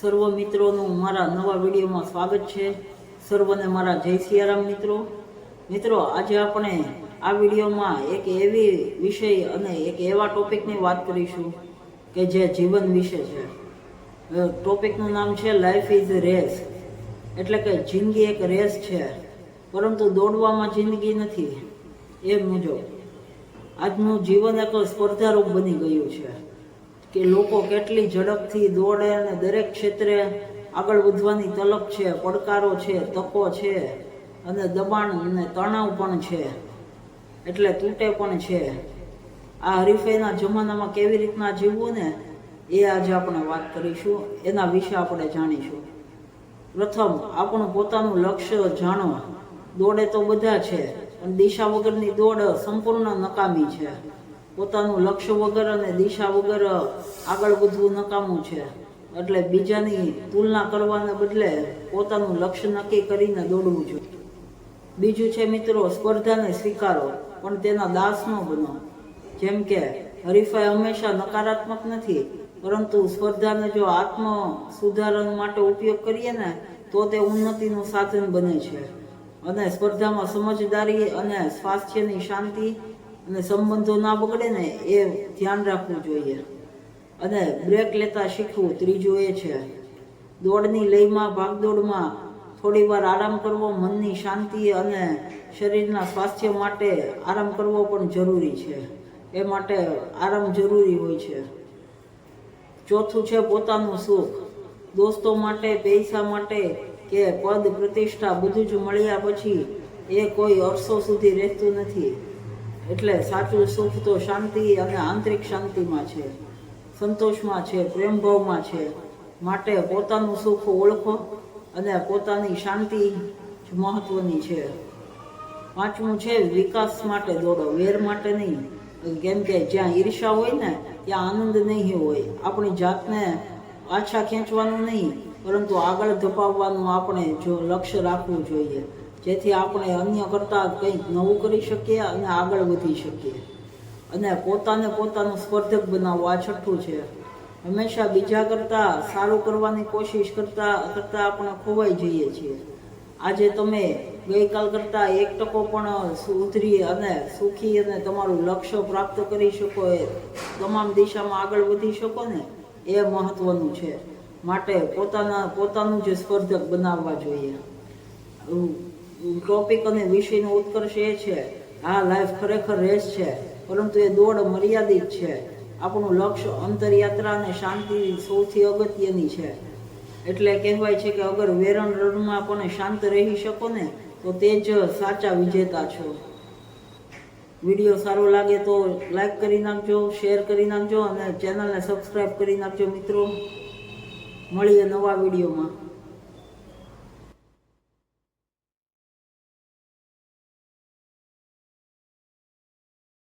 સર્વ મિત્રોનું મારા નવા વિડીયોમાં સ્વાગત છે. સર્વને મારા જય સિયારામ મિત્રો. મિત્રો, આજે આપણે આ વિડીયોમાં એક એવી વિષય અને એક એવા ટોપિકની વાત કરીશું કે જે જીવન વિશે છે. ટોપિકનું નામ છે લાઈફ ઇઝ રેસ. એટલે કે જિંદગી એક રેસ છે. પરંતુ દોડવામાં જિંદગી નથી. એ મુજબ આજનું જીવન એક સ્પર્ધારૂપ બની ગયું છે. કે લોકો કેટલી ઝડપથી દોડે અને દરેક ક્ષેત્રે આગળ વધવાની તલબ છે, પડકારો છે, તકો છે અને દબાણ અને તણાવ પણ છે, એટલે તૂટે પણ છે. આ હરીફાઈના જમાનામાં કેવી રીતના જીવવું ને, એ આજે આપણે વાત કરીશું. એના વિશે આપણે જાણીશું. પ્રથમ, આપણું પોતાનું લક્ષ્ય જાણો દોડે તો બધા છે, પણ દિશા વગરની દોડ સંપૂર્ણ નકામી છે. પોતાનું લક્ષ્ય વગર અને દિશા વગર આગળ વધવું નકામું છે. એટલે બીજાની તુલના કરવાને બદલે પોતાનું લક્ષ્ય નક્કી કરીને દોડવું જોઈએ. બીજું છે મિત્રો, સ્પર્ધાને સ્વીકારો, પણ તેના દાસ ન બનો. જેમ કે, હરીફાઈ હંમેશા નકારાત્મક નથી, પરંતુ સ્પર્ધાને જો આત્મ સુધારણ માટે ઉપયોગ કરીએ ને, તો તે ઉન્નતિનું સાધન બને છે. અને સ્પર્ધામાં સમજદારી અને સ્વાસ્થ્યની શાંતિ અને સંબંધો ના બગડે ને એ ધ્યાન રાખવું જોઈએ. અને બ્રેક લેતા શીખવું ત્રીજું એ છે, દોડની લયમાં, ભાગદોડમાં થોડી વાર આરામ કરવો મનની શાંતિ અને શરીરના સ્વાસ્થ્ય માટે આરામ કરવો પણ જરૂરી છે. એ માટે આરામ જરૂરી હોય છે. ચોથું છે પોતાનું સુખ. દોસ્તો માટે, પૈસા માટે કે પદ, પ્રતિષ્ઠા બધું જ મળ્યા પછી એ કોઈ અરસો સુધી રહેતું નથી. એટલે સાચું સુખ તો શાંતિ અને આંતરિક શાંતિમાં છે. સંતોષમાં છે, પ્રેમભાવમાં છે. માટે પોતાનું સુખ ઓળખો અને પોતાની શાંતિ મહત્વની છે. પાંચમું છે વિકાસ માટે દોડો. વેર માટે નહીં કેમ કે જ્યાં ઈર્ષા હોય ને, ત્યાં આનંદ નહીં હોય. આપણી જાતને પાછા ખેંચવાનું નહીં, પરંતુ આગળ ધપાવવાનું આપણે જો લક્ષ્ય રાખવું જોઈએ. જેથી આપણે અન્ય કરતાં કંઈક નવું કરી શકીએ અને આગળ વધી શકીએ. અને પોતાને પોતાનું સ્પર્ધક બનાવવું આ છઠ્ઠું છે. હંમેશા બીજા કરતાં સારું કરવાની કોશિશ કરતાં કરતાં આપણે ખોવાઈ જઈએ છીએ. આજે તમે ગઈકાલ કરતાં એક ટકો પણ સુધરી અને સુખી અને તમારું લક્ષ્ય પ્રાપ્ત કરી શકો એ તમામ દિશામાં આગળ વધી શકો ને, એ મહત્વનું છે. માટે પોતાના, પોતાનું જે સ્પર્ધક બનાવવા જોઈએ. ટોપિક અને વિષયનો ઉત્કર્ષ એ છે, આ લાઈફ ખરેખર રેસ છે, પરંતુ એ દોડ મર્યાદિત છે. આપણું લક્ષ્ય અંતરયાત્રા અને શાંતિ સૌથી અગત્યની છે. એટલે કહેવાય છે કે અગર વેરણ રણમાં પણ શાંત રહી શકો ને, તો તે જ સાચા વિજેતા છો. વીડિયો સારો લાગે તો લાઈક કરી નાખજો શેર કરી નાખજો અને ચેનલને સબસ્ક્રાઈબ કરી નાખજો મિત્રો. મળીએ નવા વિડીયોમાં.